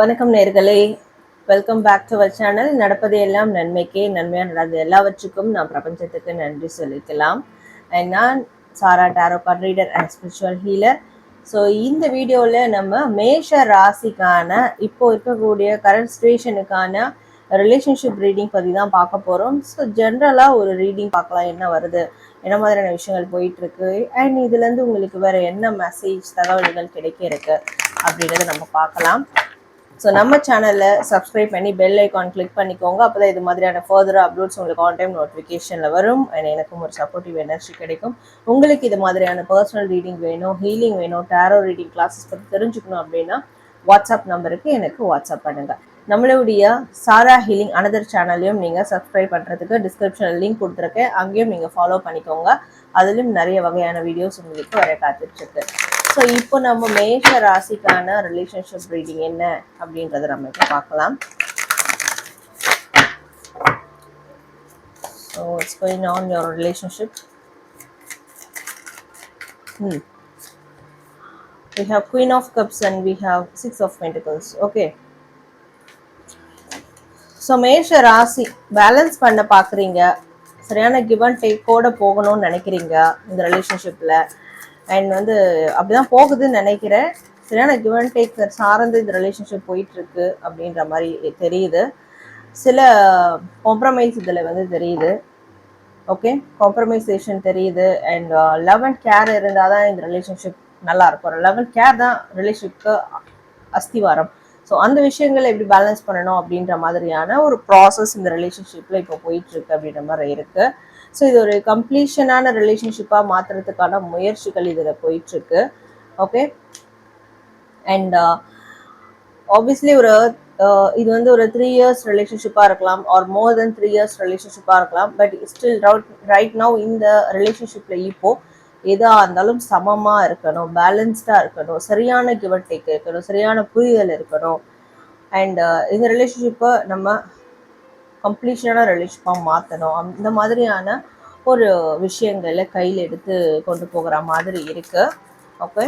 வணக்கம் நேர்களே. Welcome back to our channel நடப்பது எல்லாம் நன்மைக்கே நன்மையாக நடந்தது. எல்லாவற்றுக்கும் நான் பிரபஞ்சத்துக்கு நன்றி சொல்லிக்கலாம். நான் Sarah tarot card reader and spiritual healer so இந்த வீடியோவில் நம்ம மேஷ ராசிக்கான இப்போ இருக்கக்கூடிய கரண்ட் சுச்சுவேஷனுக்கான ரிலேஷன்ஷிப் ரீடிங் பற்றி தான் பார்க்க போகிறோம் ஸோ ஜென்ரலாக ஒரு ரீடிங் பார்க்கலாம். என்ன வருது? என்ன மாதிரியான விஷயங்கள் போயிட்டுருக்கு? அண்ட் இதுலேருந்து உங்களுக்கு வேற என்ன மெசேஜ் தகவல்கள் கிடைக்க இருக்கு? அப்படின்றத நம்ம பார்க்கலாம். ஸோ நம்ம சேனலில் சப்ஸ்கிரைப் பண்ணி பெல் ஐக்கான் கிளிக் பண்ணிக்கோங்க. அப்போ தான் இது மாதிரியான ஃபர்தர் அப்லோட்ஸ் உங்களுக்கு ஆன் டைம் நோட்டிஃபிகேஷனில் வரும். அண்ட் எனக்கும் ஒரு சப்போர்ட்டிவ் எனர்ஜி கிடைக்கும். உங்களுக்கு இது மாதிரியான பர்சனல் ரீடிங் வேணும் ஹீலிங் வேணும் டேரோ ரீடிங் கிளாஸஸ் பற்றி தெரிஞ்சுக்கணும் அப்படின்னா வாட்ஸ்அப் நம்பருக்கு எனக்கு வாட்ஸ்அப் பண்ணுங்கள் நம்மளுடைய சாரா ஹீலிங் அனதர் சேனல்லையும் நீங்கள் சப்ஸ்கிரைப் பண்ணுறதுக்கு டிஸ்கிரிப்ஷனில் லிங்க் கொடுத்துருக்கேன். அங்கேயும் நீங்கள் ஃபாலோ பண்ணிக்கோங்க. அதுலேயும் நிறைய வகையான வீடியோஸ் உங்களுக்கு வர காத்துட்ருக்கு ஸோ இப்போ நம்ம மேஷ ராசிக்கான ரிலேஷன்ஷிப் ரீடிங் என்ன அப்படின்றத நம்ம இப்போ பார்க்கலாம் so it's going on your relationship Hmm. We have Queen of Cups and we have Six of Pentacles. Okay. So மேஷ ராசி பேலன்ஸ் பண்ண பார்க்குறீங்க சரியான கிவ் அண்ட் டேக்கோட போகணும்னு நினைக்கிறீங்க இந்த ரிலேஷன்ஷிப்பில் அண்ட் வந்து அப்படிதான் போகுதுன்னு நினைக்கிறேன். சரியான கிவ் அண்ட் டேக் சார்ந்து இந்த ரிலேஷன்ஷிப் போயிட்டுருக்கு அப்படின்ற மாதிரி தெரியுது. சில காம்ப்ரமைஸ் இதில் வந்து தெரியுது. ஓகே காம்ப்ரமைசேஷன் தெரியுது. அண்ட் லவ் அண்ட் கேர் இருந்தால் தான் இந்த ரிலேஷன்ஷிப் நல்லா இருக்கும் லவ் அண்ட் கேர் தான் ரிலேஷன்ஷிப்க்கு அஸ்திவாரம். ஸோ அந்த விஷயங்களை எப்படி பேலன்ஸ் பண்ணணும் அப்படின்ற மாதிரியான ஒரு ப்ராசஸ் இந்த ரிலேஷன்ஷிப்பில் இப்போ போயிட்டுருக்கு அப்படின்ற மாதிரி இருக்குது ஸோ இது ஒரு கம்ப்ளீஷனான ரிலேஷன்ஷிப்பாக மாற்றுறதுக்கான முயற்சிகள் இதில் போயிட்டு இருக்கு ஓகே அண்ட் ஆப்வியஸ்லி uh, ஒரு uh, இது வந்து ஒரு த்ரீ இயர்ஸ் ரிலேஷன்ஷிப்பாக இருக்கலாம் or more then three years ரிலேஷன்ஷிப்பாக இருக்கலாம். பட் ஸ்டில் ரைட் நவ் இந்த ரிலேஷன்ஷிப்பில் இப்போ எதாக இருந்தாலும் சமமாக இருக்கணும் பேலன்ஸ்டாக இருக்கணும் சரியான கிவ் அண்ட் டேக் இருக்கணும் சரியான புரிதல் இருக்கணும். அண்ட் uh, இந்த ரிலேஷன்ஷிப்பை நம்ம கம்ப்ளீஷனான ரிலேஷன்ஷிப்பாக மாற்றணும் அந்த மாதிரியான ஒரு விஷயங்களை கையில் எடுத்து கொண்டு போகிற மாதிரி இருக்கு. ஓகே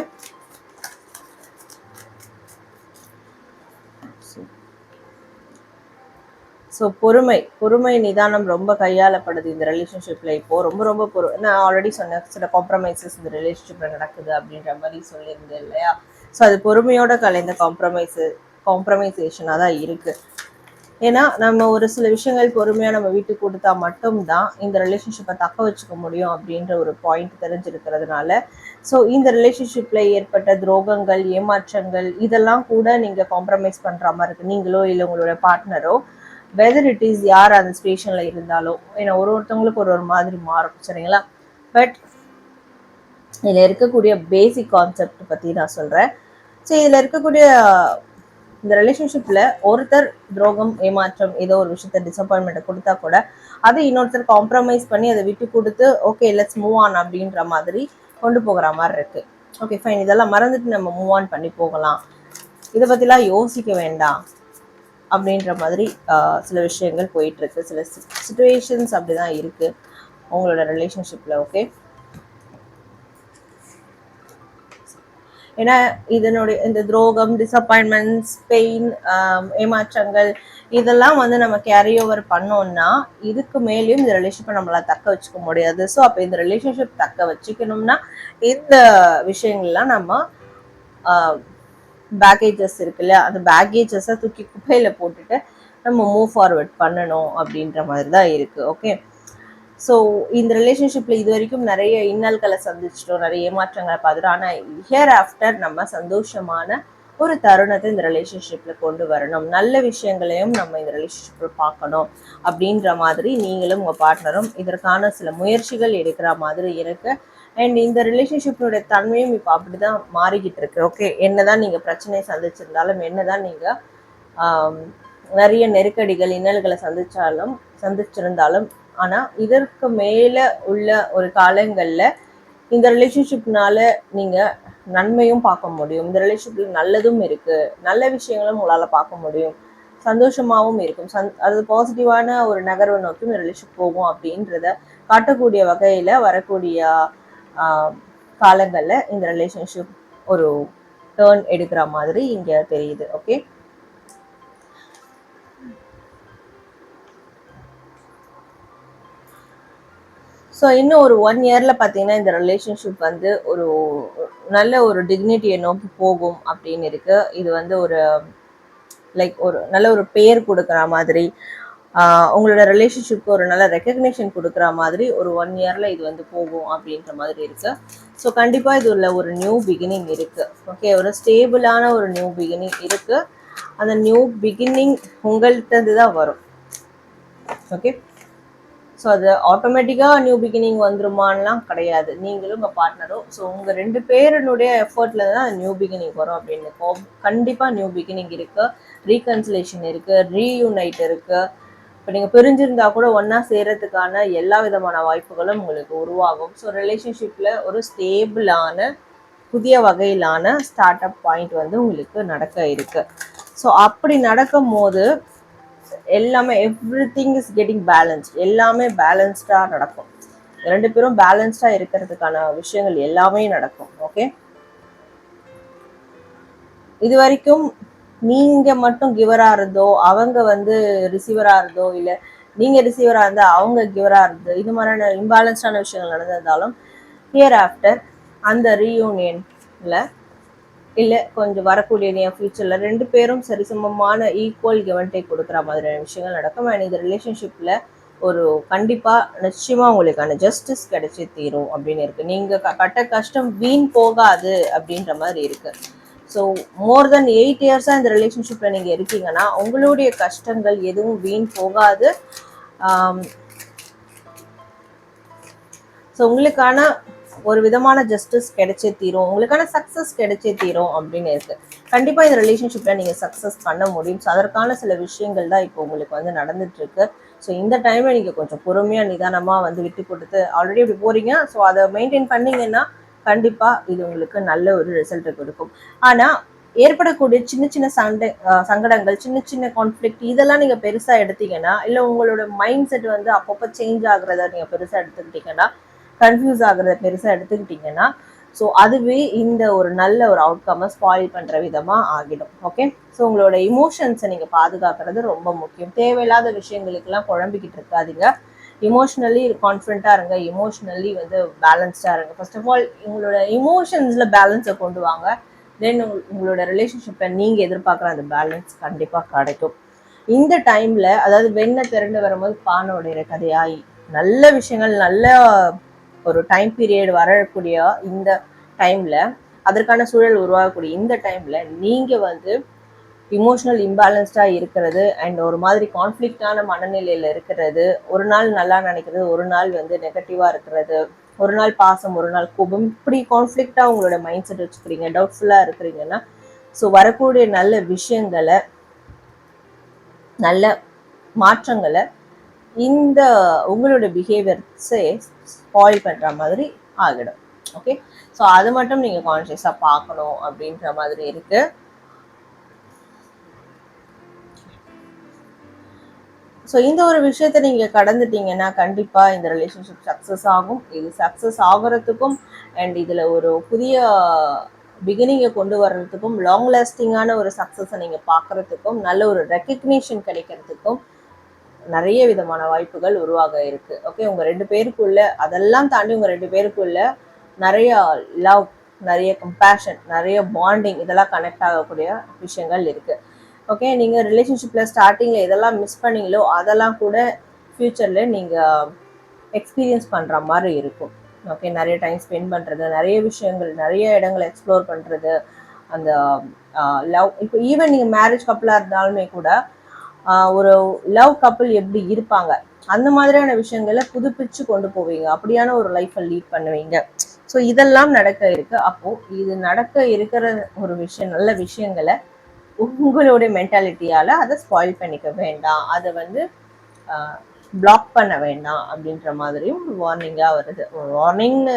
ஸோ பொறுமை பொறுமை நிதானம் ரொம்ப கையாளப்படுது இந்த ரிலேஷன்ஷிப்பில் இப்போ. ரொம்ப ரொம்ப பொறு நான் ஆல்ரெடி சொன்னேன் சில காம்ப்ரமைசஸ் இந்த ரிலேஷன்ஷிப்பில் நடக்குது அப்படின்ற மாதிரி சொல்லியிருந்தேன் இல்லையா? ஸோ அது பொறுமையோட கலைந்த காம்ப்ரமைஸு காம்ப்ரமைசேஷனாக தான் இருக்குது ஏன்னா நம்ம ஒரு சில விஷயங்கள் பொறுமையாக நம்ம வீட்டுக்கு கொடுத்தா மட்டும்தான் இந்த ரிலேஷன்ஷிப்பை தக்க வச்சுக்க முடியும் அப்படின்ற ஒரு பாயிண்ட் தெரிஞ்சிருக்கிறதுனால. ஸோ இந்த ரிலேஷன்ஷிப்பில் ஏற்பட்ட துரோகங்கள் ஏமாற்றங்கள் இதெல்லாம் கூட நீங்கள் காம்ப்ரமைஸ் பண்ணுற மாதிரி இருக்கு. நீங்களோ இல்லை உங்களோட பார்ட்னரோ வெதர் இட் இஸ் யார் அந்த ஸ்டேஷனில் இருந்தாலும் ஏன்னா ஒரு ஒருத்தவங்களுக்கு ஒரு ஒரு மாதிரி மாறும் சரிங்களா? பட் இதில் இருக்கக்கூடிய பேசிக் கான்செப்ட் பற்றி நான் சொல்கிறேன் ஸோ இதில் இருக்கக்கூடிய இந்த ரிலேஷன்ஷிப்பில் ஒருத்தர் துரோகம் ஏமாற்றம் ஏதோ ஒரு விஷயத்த டிசப்பாயின்மெண்ட்டை கொடுத்தா கூட அதை இன்னொருத்தர் காம்ப்ரமைஸ் பண்ணி அதை விட்டு கொடுத்து ஓகே லெட்ஸ் மூவ் ஆன் அப்படின்ற மாதிரி கொண்டு போகிற மாதிரி இருக்கு. ஓகே ஃபைன் இதெல்லாம் மறந்துட்டு நம்ம மூவ் ஆன் பண்ணி போகலாம். இதை பற்றிலாம் யோசிக்க வேண்டாம். அப்படின்ற மாதிரி ஆஹ், சில விஷயங்கள் போயிட்டு இருக்கு. சில சுச்சுவேஷன்ஸ் அப்படிதான் இருக்கு. உங்களோட ரிலேஷன்ஷிப்ல ஓகே ஏன்னா இதனுடைய இந்த துரோகம் டிசப்பாயின்மெண்ட்ஸ் பெயின் ஏமாற்றங்கள் இதெல்லாம் வந்து நம்ம கேரி ஓவர் பண்ணோம்னா இதுக்கு மேலேயும் இந்த ரிலேஷன்ஷிப்பை நம்மளால தக்க வச்சுக்க முடியாது. ஸோ அப்போ இந்த ரிலேஷன்ஷிப் தக்க வச்சுக்கணும்னா இந்த விஷயங்கள்லாம் நம்ம பேக்கேஜஸ் இருக்கு இல்லையா? அந்த பேக்கேஜஸை தூக்கி குப்பையில் போட்டுட்டு நம்ம மூவ் ஃபார்வர்ட் பண்ணணும் அப்படின்ற மாதிரி தான் இருக்குது ஓகே ஸோ இந்த ரிலேஷன்ஷிப்பில் இது வரைக்கும் நிறைய இன்னல்களை சந்திச்சிட்டோம் நிறைய ஏமாற்றங்களை பார்த்துட்டோம். ஆனால் ஹியர் ஆஃப்டர் நம்ம சந்தோஷமான ஒரு தருணத்தை இந்த ரிலேஷன்ஷிப்பில் கொண்டு வரணும். நல்ல விஷயங்களையும் நம்ம இந்த ரிலேஷன்ஷிப்பில் பார்க்கணும் அப்படின்ற மாதிரி நீங்களும் உங்கள் பார்ட்னரும் இதற்கான சில முயற்சிகள் எடுக்கிற மாதிரி இருக்கு. அண்ட் இந்த ரிலேஷன்ஷிப்பினுடைய தன்மையும் இப்போ அப்படி தான் மாறிக்கிட்டு இருக்கு. ஓகே என்னதான் நீங்கள் பிரச்சனையை சந்திச்சிருந்தாலும் என்னதான் நீங்கள் நிறைய நெருக்கடிகள் இன்னல்களை சந்திச்சாலும் சந்திச்சிருந்தாலும் ஆனால் இதற்கு மேலே உள்ள ஒரு காலங்களில் இந்த ரிலேஷன்ஷிப்னால நீங்கள் நன்மையும் பார்க்க முடியும். இந்த ரிலேஷன்ஷிப்பில் நல்லதும் இருக்குது நல்ல விஷயங்களும் உங்களால் பார்க்க முடியும். சந்தோஷமாகவும் இருக்கும். சந் அது பாசிட்டிவான ஒரு நகர்வை நோக்கி இந்த ரிலேஷன்ஷிப் போகும் அப்படின்றத காட்டக்கூடிய வகையில் வரக்கூடிய காலங்களில் இந்த ரிலேஷன்ஷிப் ஒரு டேர்ன் எடுக்கிற மாதிரி இங்கே தெரியுது. ஓகே ஸோ இன்னும் ஒரு ஒன் இயரில் பார்த்தீங்கன்னா இந்த ரிலேஷன்ஷிப் வந்து ஒரு நல்ல ஒரு டிக்னிட்டியை நோக்கி போகும் அப்படின்னு இருக்குது இது வந்து ஒரு லைக் ஒரு நல்ல ஒரு பேர் கொடுக்குற மாதிரி உங்களோட ரிலேஷன்ஷிப்க்கு ஒரு நல்ல ரெக்கக்னேஷன் கொடுக்குற மாதிரி ஒரு ஒன் இயரில் இது வந்து போகும் அப்படின்ற மாதிரி இருக்குது ஸோ கண்டிப்பாக இது உள்ள ஒரு நியூ பிகினிங் இருக்குது ஓகே ஒரு ஸ்டேபிளான ஒரு நியூ பிகினிங் இருக்குது அந்த நியூ பிகினிங் உங்கள்கிட்ட தான் வரும். ஓகே ஸோ அது ஆட்டோமேட்டிக்காக நியூ பிகினிங் வந்துருமான்லாம் கிடையாது. நீங்களும் உங்கள் பார்ட்னரும் ஸோ உங்கள் ரெண்டு பேருனுடைய எஃபர்ட்ல தான் நியூ பிகினிங் வரும் அப்படின்னு கண்டிப்பாக நியூ பிகினிங் இருக்கு. ரீகன்சிலேஷன் இருக்கு ரீயூனைட் இருக்கு. இப்போ நீங்கள் பிரிஞ்சிருந்தா கூட ஒன்றா சேர்கிறதுக்கான எல்லா விதமான வாய்ப்புகளும் உங்களுக்கு உருவாகும். ஸோ ரிலேஷன்ஷிப்பில் ஒரு ஸ்டேபிளான புதிய வகையிலான ஸ்டார்ட் அப் பாயிண்ட் வந்து உங்களுக்கு நடக்க இருக்கு. ஸோ அப்படி நடக்கும் போது எல்லாமே everything is getting balance எல்லாமே பேலன்ஸ்டாக நடக்கும். ரெண்டு பேரும் பேலன்ஸ்டாக இருக்கிறதுக்கான விஷயங்கள் எல்லாமே நடக்கும் ஓகே இது வரைக்கும் நீங்க மட்டும் கிவரா இருந்தோ அவங்க வந்து ரிசீவரா இருந்தோ இல்ல நீங்க ரிசீவரா இருந்தா அவங்க கிவரா இருந்தோ இது மாதிரியான இம்பேலன்ஸ்டான விஷயங்கள் நடந்திருந்தாலும் ஹியர் ஆஃப்டர் அந்த ரீயூனியன்ல இல்லை கொஞ்சம் வரக்கூடிய என் ஃப்யூச்சரில் ரெண்டு பேரும் சரிசமமான ஈக்குவல் கிவன் கொடுக்குற மாதிரியான விஷயங்கள் நடக்கும். அண்ட் இந்த ரிலேஷன்ஷிப்பில் ஒரு கண்டிப்பாக நிச்சயமாக உங்களுக்கான ஜஸ்டிஸ் கிடைச்சி தீரும் அப்படின்னு இருக்குது நீங்கள் க- பட்ட கஷ்டம் வீண் போகாது அப்படின்ற மாதிரி இருக்குது ஸோ மோர் தென் எயிட் இயர்ஸாக இந்த ரிலேஷன்ஷிப்பில் நீங்கள் இருக்கீங்கன்னா உங்களுடைய கஷ்டங்கள் எதுவும் வீண் போகாது. ஸோ உங்களுக்கான ஒரு விதமான ஜஸ்டிஸ் கிடைச்சே தீரும். உங்களுக்கான சக்ஸஸ் கிடைச்சே தீரும் அப்படின்னு இருக்கு. கண்டிப்பா இந்த ரிலேஷன்ஷிப்ல நீங்க சக்ஸஸ் பண்ண முடியும். ஸோ அதற்கான சில விஷயங்கள் தான் இப்போ உங்களுக்கு வந்து நடந்துட்டு இருக்கு ஸோ இந்த டைம்ல நீங்க கொஞ்சம் பொறுமையா நிதானமா வந்து விட்டு கொடுத்து ஆல்ரெடி இப்படி போறீங்க. ஸோ அதை மெயின்டைன் பண்ணீங்கன்னா கண்டிப்பா இது உங்களுக்கு நல்ல ஒரு ரிசல்ட் கொடுக்கும். ஆனா ஏற்படக்கூடிய சின்ன சின்ன சண்டை சங்கடங்கள் சின்ன சின்ன கான்ஃப்ளிக்ட் இதெல்லாம் நீங்க பெருசா எடுத்தீங்கன்னா இல்ல உங்களோட மைண்ட் செட் வந்து அப்பப்போ சேஞ்ச் ஆகுறத நீங்க பெருசா எடுத்துக்கிட்டீங்கன்னா கன்ஃபியூஸ் ஆகுறத பெருசாக எடுத்துக்கிட்டீங்கன்னா ஸோ அதுவே இந்த ஒரு நல்ல ஒரு அவுட்கம்மை ஸ்பாயில் பண்ணுற விதமாக ஆகிடும். ஓகே ஸோ உங்களோட இமோஷன்ஸை நீங்கள் பாதுகாக்கிறது ரொம்ப முக்கியம். தேவையில்லாத விஷயங்களுக்கெல்லாம் குழம்பிக்கிட்டு இருக்காதீங்க. இமோஷ்னலி கான்ஃபிடண்ட்டாக இருங்க. இமோஷ்னலி வந்து பேலன்ஸ்டாக இருங்க. ஃபர்ஸ்ட் ஆஃப் ஆல் உங்களோட இமோஷன்ஸில் பேலன்ஸை கொண்டு வாங்க. தென் உங்களோட ரிலேஷன்ஷிப்பை நீங்கள் எதிர்பார்க்குற அந்த பேலன்ஸ் கண்டிப்பாக கிடைக்கும். இந்த டைமில் அதாவது வெண்ணை திரண்டு வரும்போது பானை உடையிற கதையாய் நல்ல விஷயங்கள் நல்ல ஒரு டைம் பீரியட் வரக்கூடிய இந்த டைமில் அதற்கான சூழல் உருவாகக்கூடிய இந்த டைமில் நீங்கள் வந்து இமோஷனல் இம்பேலன்ஸ்டாக இருக்கிறது அண்ட் ஒரு மாதிரி கான்ஃப்ளிக்டான மனநிலையில் இருக்கிறது ஒரு நாள் நல்லா நினைக்கிறது ஒரு நாள் வந்து நெகட்டிவாக இருக்கிறது ஒரு நாள் பாசம் ஒரு நாள் கோபம் இப்படி கான்ஃப்ளிக்டாக உங்களோட மைண்ட் செட் வச்சுக்கிறீங்க டவுட்ஃபுல்லாக இருக்கிறீங்கன்னா ஸோ வரக்கூடிய நல்ல விஷயங்களை நல்ல மாற்றங்களை இந்த உங்களோட பிஹேவியர்ஸை ஸ்பாயில் பண்ணுற மாதிரி ஆகிடும். ஓகே ஸோ அது மட்டும் நீங்கள் கான்ஷியஸாக பார்க்கணும் அப்படின்ற மாதிரி இருக்கு. ஸோ இந்த ஒரு விஷயத்த நீங்க கடந்துட்டீங்கன்னா கண்டிப்பா இந்த ரிலேஷன்ஷிப் சக்ஸஸ் ஆகும். இது சக்ஸஸ் ஆகுறதுக்கும் அண்ட் இதுல ஒரு புதிய பிகினிங்கை கொண்டு வர்றதுக்கும் லாங் லாஸ்டிங்கான ஒரு சக்ஸஸை நீங்க பார்க்குறதுக்கும் நல்ல ஒரு ரெக்கக்னேஷன் கிடைக்கிறதுக்கும் நிறைய விதமான வாய்ப்புகள் உருவாக இருக்கு. ஓகே உங்க ரெண்டு பேருக்குள்ள அதெல்லாம் தாண்டி உங்க ரெண்டு பேருக்குள்ள நிறைய லவ் நிறைய கம்பேஷன் நிறைய பாண்டிங் இதெல்லாம் கனெக்ட் ஆகக்கூடிய விஷயங்கள் இருக்கு. ஓகே நீங்கள் ரிலேஷன்ஷிப்பில் ஸ்டார்டிங்கில் இதெல்லாம் மிஸ் பண்ணீங்களோ அதெல்லாம் கூட ஃப்யூச்சரில் நீங்கள் எக்ஸ்பீரியன்ஸ் பண்ணுற மாதிரி இருக்கும். ஓகே நிறைய டைம் ஸ்பெண்ட் பண்ணுறது நிறைய விஷயங்கள் நிறைய இடங்களை எக்ஸ்ப்ளோர் பண்ணுறது அந்த லவ் இப்போ ஈவன் நீங்கள் மேரேஜ் கப்பலாக இருந்தாலுமே கூட ஒரு லவ் கப்பல் எப்படி இருப்பாங்க? அந்த மாதிரியான விஷயங்களை புதுப்பிச்சு கொண்டு போவீங்க. அப்படியான ஒரு லைஃப்பை லீட் பண்ணுவீங்க. ஸோ இதெல்லாம் நடக்க இருக்கு. அப்போ இது நடக்க இருக்கிற ஒரு விஷயம் நல்ல விஷயங்களை உங்களுடைய மென்டாலிட்டியால அதை ஸ்பாயில் பண்ணிக்க வேண்டாம். அதை வந்து பிளாக் பண்ண வேண்டாம் அப்படின்ற மாதிரியும் ஒரு வார்னிங்காக வருது. வார்னிங்னு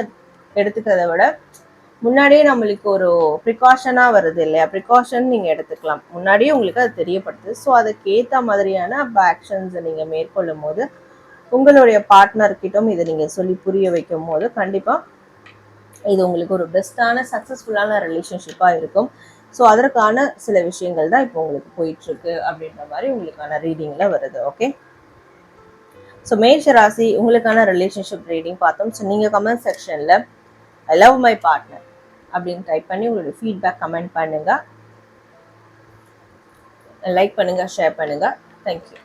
எடுத்துக்கிறத விட முன்னாடியே நம்மளுக்கு ஒரு ப்ரிகாஷனாக வருது இல்லையா? ப்ரிகாஷன் நீங்கள் எடுத்துக்கலாம். முன்னாடியே உங்களுக்கு அது தெரியப்படுது. ஸோ அதுக்கேற்ற மாதிரியான ஆக்ஷன்ஸை நீங்கள் மேற்கொள்ளும் போது உங்களுடைய பார்ட்னர்கிட்டும் இதை நீங்கள் சொல்லி புரிய வைக்கும் போது கண்டிப்பாக இது உங்களுக்கு ஒரு பெஸ்ட்டான சக்ஸஸ்ஃபுல்லான ரிலேஷன்ஷிப்பாக இருக்கும். ஸோ அதற்கான சில விஷயங்கள் தான் இப்போ உங்களுக்கு போயிட்டுருக்கு அப்படின்ற மாதிரி உங்களுக்கான ரீடிங்கில் வருது. ஓகே ஸோ மேஷ ராசி உங்களுக்கான ரிலேஷன்ஷிப் ரீடிங் பார்த்தோம். ஸோ நீங்கள் கமெண்ட் செக்ஷனில் ஐ லவ் மை பார்ட்னர் அப்படின்னு டைப் பண்ணி உங்களுடைய ஃபீட்பேக் கமெண்ட் பண்ணுங்கள் லைக் பண்ணுங்கள் ஷேர் பண்ணுங்கள் தேங்க்யூ